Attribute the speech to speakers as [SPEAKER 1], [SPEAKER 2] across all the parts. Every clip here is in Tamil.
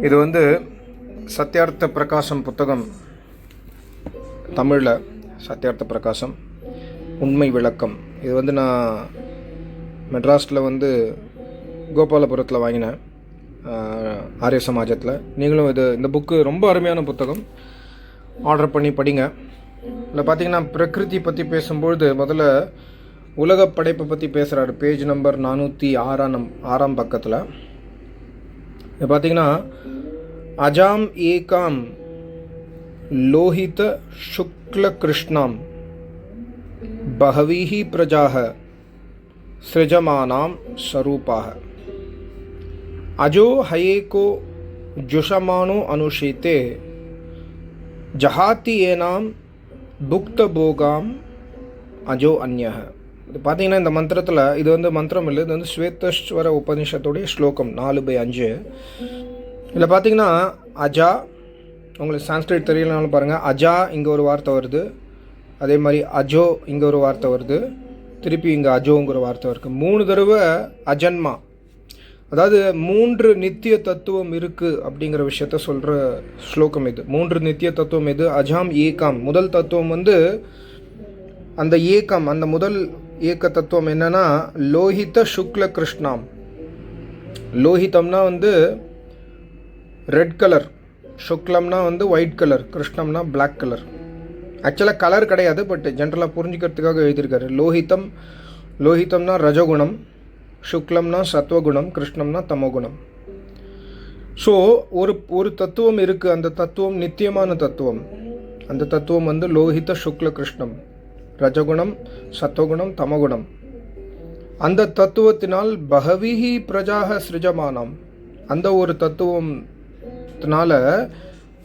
[SPEAKER 1] இது வந்து சத்யார்த்த பிரகாசம் புத்தகம் தமிழில் சத்யார்த்த பிரகாசம் உண்மை விளக்கம். இது வந்து நான் மெட்ராஸில் வந்து கோபாலபுரத்தில் வாங்கினேன் ஆரிய சமாஜத்தில். நீங்களும் இது இந்த புக்கு ரொம்ப அருமையான புத்தகம். ஆர்டர் பண்ணி படிங்க. இதில் பார்த்தீங்கன்னா பிரகிருதி பற்றி பேசும்பொழுது முதல்ல உலக படைப்பை பற்றி பேசுகிறாரு பேஜ் நம்பர் நானூற்றி ஆறாம் நம் ஆறாம் பக்கத்தில். பார்த்தீங்கன்னா அஜாம் ஏகாம் லோஹித சுக்ல கிருஷ்ணாம் பகவீஹி பிரஜாக சிருஜமானாம் ஸ்வரூபாக அஜோ ஹயேகோ ஜுஷமானோ அனுஷேத்தே ஜஹாத்தி ஏனாம் புக்த போகாம் அஜோ அந்யஹ இது பார்த்தீங்கன்னா இந்த மந்திரத்தில் இது வந்து மந்திரம் இல்லை இது வந்து ஸ்வேதஸ்வர உபனிஷத்துடைய ஸ்லோகம் நாலு பை அஞ்சு. இதில் பார்த்தீங்கன்னா அஜா உங்களுக்கு சான்ஸ்கிரிட் தெரியலனாலும் பாருங்கள் அஜா இங்கே ஒரு வார்த்தை வருது. அதே மாதிரி அஜோ இங்கே ஒரு வார்த்தை வருது. திருப்பி இங்கே அஜோங்கிற வார்த்தை இருக்குது மூணு தடவை அஜன்மா. அதாவது மூன்று நித்திய தத்துவம் இருக்குது அப்படிங்கிற விஷயத்த சொல்கிற ஸ்லோகம் இது. மூன்று நித்திய தத்துவம் இது அஜாம் ஏகாம். முதல் தத்துவம் வந்து அந்த ஏக்கம் அந்த முதல் இயக்க தத்துவம் என்னன்னா லோஹித சுக்ல கிருஷ்ணாம். லோஹிதம்னா வந்து ரெட் கலர். சுக்லம்னா வந்து ஒயிட் கலர். கிருஷ்ணம்னா பிளாக் கலர் ஆக்சுவலாக கலர் கிடையாது பட் ஜென்ரலாக புரிஞ்சுக்கிறதுக்காக எழுதியிருக்காரு. லோஹிதம் லோஹிதம்னா ரஜகுணம். சுக்லம்னா சத்வகுணம் கிருஷ்ணம்னா தமோகுணம். ஸோ ஒரு ஒரு தத்துவம் இருக்குது அந்த தத்துவம் நித்தியமான தத்துவம். அந்த தத்துவம் வந்து லோஹித சுக்ல கிருஷ்ணம். ரஜகுணம் சத்தகுணம் தமகுணம். அந்த தத்துவத்தினால் பகவிஹி பிரஜாக சிருஜமானம். அந்த ஒரு தத்துவத்தினால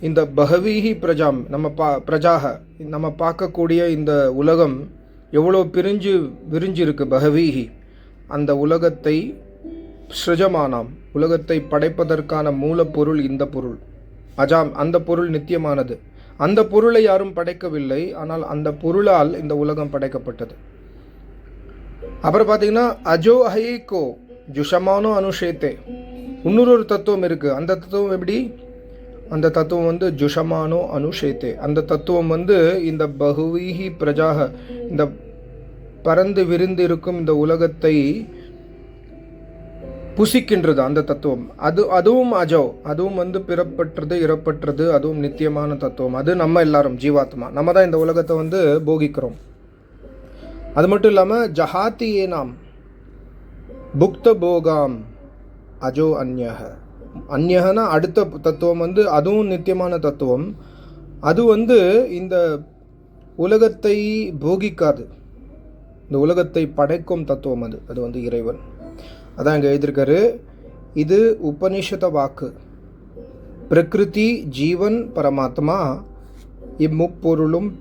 [SPEAKER 1] இந்த பகவீகி பிரஜாம் நம்ம பா பிரஜாக நம்ம பார்க்கக்கூடிய இந்த உலகம் எவ்வளோ பிரிஞ்சு விரிஞ்சிருக்கு பகவீகி அந்த உலகத்தை சிருஜமானாம் உலகத்தை படைப்பதற்கான மூலப்பொருள் இந்த பொருள். அஜாம் அந்த பொருள் நித்தியமானது. அந்த பொருளை யாரும் படைக்கவில்லை ஆனால் அந்த பொருளால் இந்த உலகம் படைக்கப்பட்டது. அப்புறம் பார்த்தீங்கன்னா அஜோ ஹைகோ ஜுஷமானோ அனுஷேத்தே. இன்னொரு ஒரு தத்துவம் இருக்குது அந்த தத்துவம் எப்படி? அந்த தத்துவம் வந்து ஜுஷமானோ அனுஷேத்தே. அந்த தத்துவம் வந்து இந்த பகுவீகி பிரஜாக இந்த பறந்து விரிந்து இருக்கும் இந்த உலகத்தை புசிக்கின்றது அந்த தத்துவம். அது அதுவும் அஜோ. அதுவும் வந்து பிறப்பற்றது இறப்பற்றது அதுவும் நித்தியமான தத்துவம். அது நம்ம எல்லாரும் ஜீவாத்மா. நம்ம தான் இந்த உலகத்தை வந்து போகிக்கிறோம். அது மட்டும் இல்லாமல் ஜஹாத்தி ஏனாம் புக்த போகாம் அஜோ அந்யக அந்யகனா அடுத்த தத்துவம் வந்து அதுவும் நித்தியமான தத்துவம். அது வந்து இந்த உலகத்தை போகிக்காது. இந்த உலகத்தை படைக்கும் தத்துவம் அது. அது வந்து இறைவன். அதான் இங்கே எழுதியிருக்காரு. இது உபனிஷத வாக்கு. பிரகிருதி ஜீவன் பரமாத்மா இம்முப்பொருளும்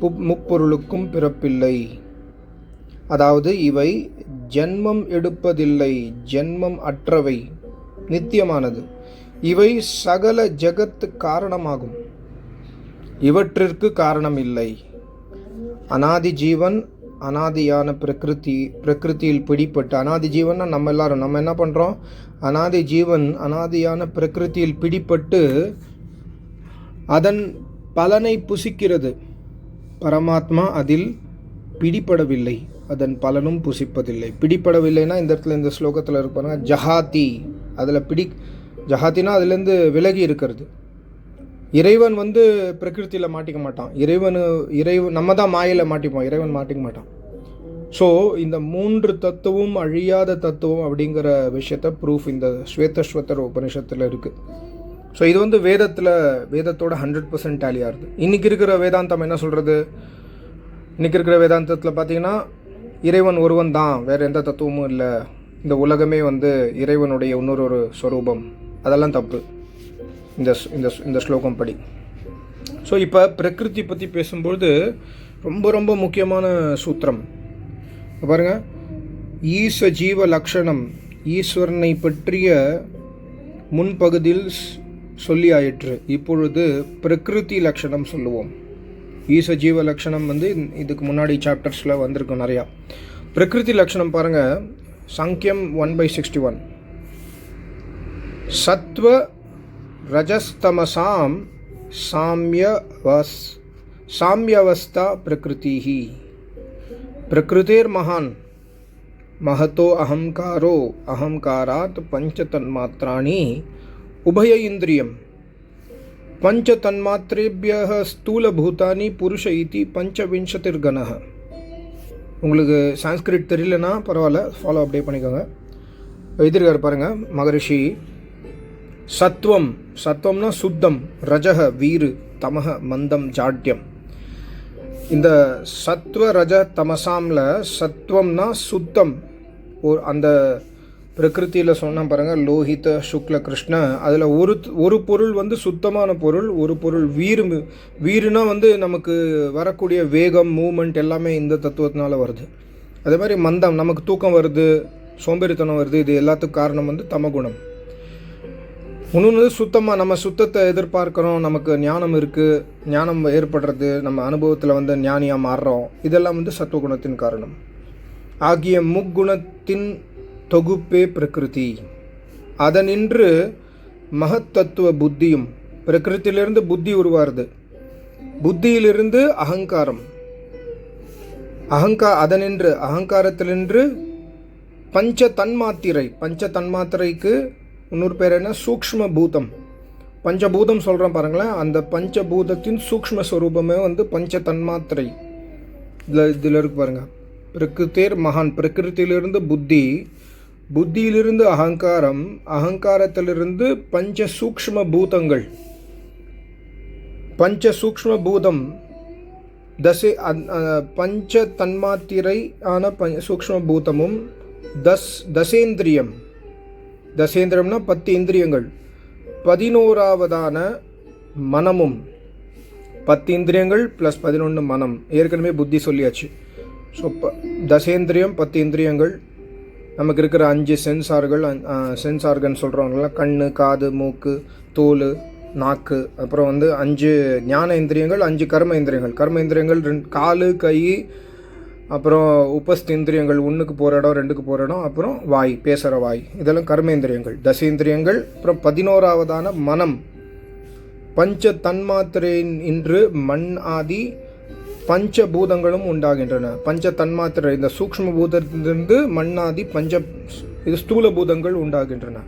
[SPEAKER 1] பு- முப்பொருளுக்கும் பிறப்பில்லை. அதாவது இவை ஜென்மம் எடுப்பதில்லை ஜென்மம் அற்றவை நித்தியமானது. இவை சகல ஜெகத்து காரணமாகும். இவற்றிற்கு காரணம் இல்லை. அனாதி ஜீவன் அனாதியான பிரகிருதி பிரகிருதியில் பிடிப்பட்டு அனாதி ஜீவன்னா நம்ம எல்லாரும் நம்ம என்ன பண்ணுறோம் அனாதி ஜீவன் அனாதியான பிரகிருதியில் பிடிப்பட்டு அதன் பலனை புசிக்கிறது. பரமாத்மா அதில் பிடிபடவில்லை. அதன் பலனும் புசிப்பதில்லை. பிடிபடவில்லைன்னா இந்த இடத்துல இந்த ஸ்லோகத்தில் இருப்பாங்க ஜஹாத்தி அதில் பிடி ஜஹாத்தினா அதுலேருந்து விலகி இருக்கிறது. இறைவன் வந்து பிரகிருதியில் மாட்டிக்க மாட்டான். இறைவன் இறைவன் நம்ம தான் மாயில் மாட்டிப்போம். இறைவன் மாட்டிக்க மாட்டான். ஸோ இந்த மூன்று தத்துவம் அழியாத தத்துவம் அப்படிங்கிற விஷயத்த ப்ரூஃப் இந்த ஸ்வேதஸ்வத்தர் உபனிஷத்தில் இருக்குது ஸோ இது வந்து வேதத்தில் வேதத்தோட ஹண்ட்ரட் பர்சன்ட் டேலி ஆகுது. இன்றைக்கி இருக்கிற வேதாந்தம் என்ன சொல்கிறது இன்றைக்கி இருக்கிற வேதாந்தத்தில் பார்த்தீங்கன்னா இறைவன் ஒருவன் தான். வேறு எந்த தத்துவமும் இல்லை. இந்த உலகமே வந்து இறைவனுடைய இன்னொரு ஒரு ஸ்வரூபம் அதெல்லாம் தப்பு. இந்த இந்த இந்த ஸ்லோகம் படி. ஸோ இப்போ பிரகிருதி பற்றி பேசும்பொழுது ரொம்ப ரொம்ப முக்கியமான சூத்திரம். பாருங்கள் பாருங்க. ஈச ஜீவ லக்ஷணம் ஈஸ்வரனை பற்றிய முன்பகுதியில் சொல்லி ஆயிற்று இப்பொழுது பிரகிருதி லக்ஷணம் சொல்லுவோம். ஈச ஜீவ லக்ஷணம் வந்து இதுக்கு முன்னாடி சாப்டர்ஸில் வந்திருக்கும் நிறையா. பிரகிருதி லக்ஷணம் பாருங்கள் சங்கியம் ஒன் பை சிக்ஸ்டி ஒன். சத்வ ரஜஸ்தமசாம் சாமியவஸ் சாமியவஸ்தா பிரகிருதி பிரகிருதிர்மகான் महतो अहंकारो अहंकारात् पंचतन्मात्राणि उभय इन्द्रियं பஞ்சதன்மாத்திரேபியः ஸ்தூலபூதானி புருஷ இதி பஞ்சவிம்சதிர்கணः உங்களுக்கு சான்ஸ்கிரிட் தெரியலனா பரவாயில்ல ஃபாலோ அப்படியே பண்ணிக்கோங்க எழுதியிருக்காரு பாருங்க மகரிஷி சத்வம் சத்வம்னா சுத்தம் ரஜக வீறு தமக மந்தம் ஜாட்யம். இந்த சத்வ ரஜ தமசாமில் சத்வம்னா சுத்தம். ஒரு அந்த பிரகிருத்தியில் சொன்ன பாருங்கள் லோஹித சுக்ல கிருஷ்ண அதில் ஒரு ஒரு பொருள் வந்து சுத்தமான பொருள் ஒரு பொருள் வீறு வீறுனா வந்து நமக்கு வரக்கூடிய வேகம் மூமெண்ட் எல்லாமே இந்த தத்துவத்தினால வருது. அதே மாதிரி மந்தம் நமக்கு தூக்கம் வருது சோம்பேறித்தனம் வருது இது எல்லாத்துக்கும் காரணம் வந்து தமகுணம். ஒன்று சுத்தமாக நம்ம சுத்தத்தை எதிர்பார்க்குறோம் நமக்கு ஞானம் இருக்குது ஞானம் ஏற்படுறது நம்ம அனுபவத்தில் வந்து ஞானியாக மாறுறோம். இதெல்லாம் வந்து சத்துவகுணத்தின் காரணம். ஆகிய முக்குணத்தின் தொகுப்பே பிரகிருதி. அதனின்று மகத்தத்துவ புத்தியும் பிரகிருத்திலிருந்து புத்தி உருவாருது புத்தியிலிருந்து அகங்காரம். அகங்கா அதனின்று அகங்காரத்திலின்று பஞ்ச தன்மாத்திரை பஞ்ச தன்மாத்திரைக்கு இன்னொரு பேர் என்ன? சூக்ஷ்ம பூதம் பஞ்சபூதம் சொல்கிறோம் பாருங்களேன். அந்த பஞ்சபூதத்தின் சூக்ஷ்ம ஸ்வரூபமே வந்து பஞ்ச தன்மாத்திரை இதில் இதில் இருக்கு பாருங்கள் பிரகிருத்தேர் மகான். பிரகிருத்திலிருந்து புத்தி புத்தியிலிருந்து அகங்காரம் அகங்காரத்திலிருந்து பஞ்ச சூக்ஷ்ம பூதங்கள் பஞ்ச சூக்ஷ்ம பூதம் தசை பஞ்ச தன்மாத்திரை ஆன பஞ்ச சூக்ஷ்ம பூதமும் தஸ் தசேந்திரியம். தசேந்திரம்னா பத்து இந்திரியங்கள். பதினோராவதான மனமும். பத்து இந்திரியங்கள் ப்ளஸ் பதினொன்று மனம். ஏற்கனவே புத்தி சொல்லியாச்சு. ஸோ ப தசேந்திரியம் பத்து இந்திரியங்கள். நமக்கு இருக்கிற அஞ்சு சென்சார்கள் சென்ஸ் ஆர்கன் சொல்கிறவங்கள கண் காது மூக்கு தோல் நாக்கு. அப்புறம் வந்து அஞ்சு ஞான இந்திரியங்கள் அஞ்சு கர்ம இந்திரியங்கள். கர்ம இந்திரியங்கள் ரெண்டு காலு கை அப்புறம் உபஸ்தேந்திரியங்கள் ஒன்றுக்கு போகிற இடம் ரெண்டுக்கு போகிற இடம் அப்புறம் வாய் பேசுகிற வாய். இதெல்லாம் கர்மேந்திரியங்கள். தசேந்திரியங்கள் அப்புறம் பதினோராவதான மனம். பஞ்ச தன்மாத்திரையின் இன்று மண் ஆதி பஞ்சபூதங்களும் உண்டாகின்றன. பஞ்ச தன்மாத்திரை இந்த சூக்ஷ்ம பூதத்திலிருந்து மண்ணாதி பஞ்ச இது ஸ்தூல பூதங்கள் உண்டாகின்றன.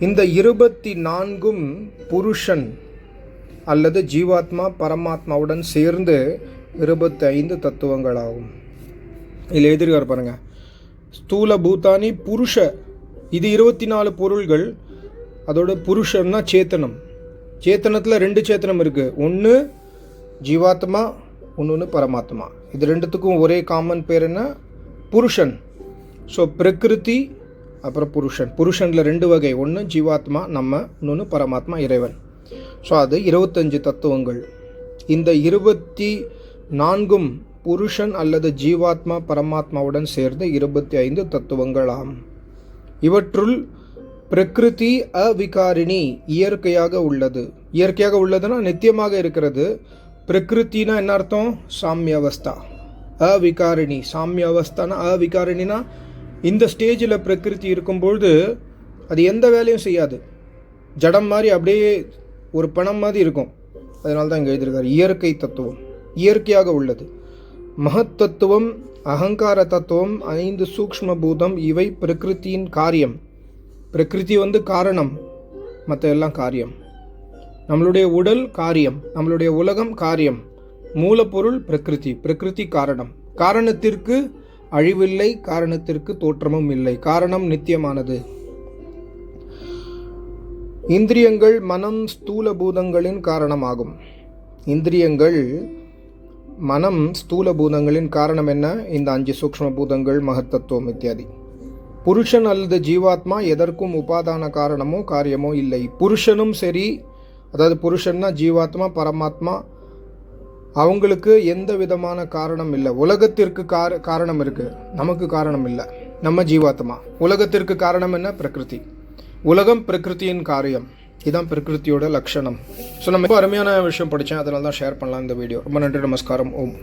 [SPEAKER 1] இந்த இருபத்தி நான்கும் புருஷன் அல்லது ஜீவாத்மா பரமாத்மாவுடன் சேர்ந்து இருபத்தி ஐந்து தத்துவங்களாகும். இதில் எழுதிருக்கார் பாருங்க. ஸ்தூல பூத்தானி புருஷ. இது இருபத்தி நாலு பொருள்கள். அதோட புருஷன்னா சேத்தனம். சேத்தனத்தில் ரெண்டு சேத்தனம் இருக்குது ஒன்று ஜீவாத்மா ஒன்று பரமாத்மா. இது ரெண்டுத்துக்கும் ஒரே காமன் பேர் என்ன? புருஷன். ஸோ பிரகிருதி அப்புறம் புருஷன். புருஷனில் ரெண்டு வகை. ஒன்று ஜீவாத்மா நம்ம இன்னொன்று பரமாத்மா இறைவன். ஸோ அது இருபத்தஞ்சு தத்துவங்கள். இந்த இருபத்தி நான்கும் புருஷன் அல்லது ஜீவாத்மா பரமாத்மாவுடன் சேர்ந்த இருபத்தி ஐந்து தத்துவங்களாம். இவற்றுள் பிரகிருதி அவிகாரிணி இயற்கையாக உள்ளது. இயற்கையாக உள்ளதுன்னா நித்தியமாக இருக்கிறது. பிரகிருத்தினா என்ன அர்த்தம்? சாமியவஸ்தா. அவிகாரிணி. சாமியவஸ்தானா அவிகாரிணினா இந்த ஸ்டேஜில் பிரகிருதி இருக்கும்பொழுது அது எந்த வேலையும் செய்யாது. ஜடம் மாதிரி அப்படியே ஒரு பணம் மாதிரி இருக்கும். அதனால தான் இங்கே எழுதியிருக்காரு. இயற்கை தத்துவம். இயற்கையாக உள்ளது. மகத்தத்துவம் அகங்கார தத்துவம் ஐந்து சூக்ஷ்ம பூதம் இவை பிரகிருத்தியின் காரியம். பிரகிருதி வந்து காரணம் மற்ற எல்லாம் காரியம். நம்மளுடைய உடல் காரியம் நம்மளுடைய உலகம் காரியம். மூலப்பொருள் பிரகிருதி பிரகிருதி காரணம். காரணத்திற்கு அழிவில்லை காரணத்திற்கு தோற்றமும் இல்லை. காரணம் நித்தியமானது. இந்திரியங்கள் மனம் ஸ்தூல பூதங்களின் காரணமாகும். இந்திரியங்கள் மனம் ஸ்தூல பூதங்களின் காரணம் என்ன? இந்த அஞ்சு சூக்ஷ்ம பூதங்கள் மகத்தத்துவம் இத்தியாதி. புருஷன் அல்லது ஜீவாத்மா எதற்கும் உபாதான காரணமோ காரியமோ இல்லை. புருஷனும் சரி அதாவது புருஷன்னா ஜீவாத்மா பரமாத்மா அவங்களுக்கு எந்த விதமான காரணம் இல்லை. உலகத்திற்கு கார காரணம் இருக்குது நமக்கு காரணம் இல்லை. நம்ம ஜீவாத்மா. உலகத்திற்கு காரணம் என்ன? பிரகிருதி. உலகம் பிரகிருத்தியின் காரியம். இதுதான் பிரகிருத்தியோட லட்சணம் ஸோ நம்ம ரொம்ப அருமையான விஷயம் படித்தேன் அதனால தான் ஷேர் பண்ணலாம் இந்த வீடியோ ரொம்ப நன்றி நமஸ்காரம். ஓம்.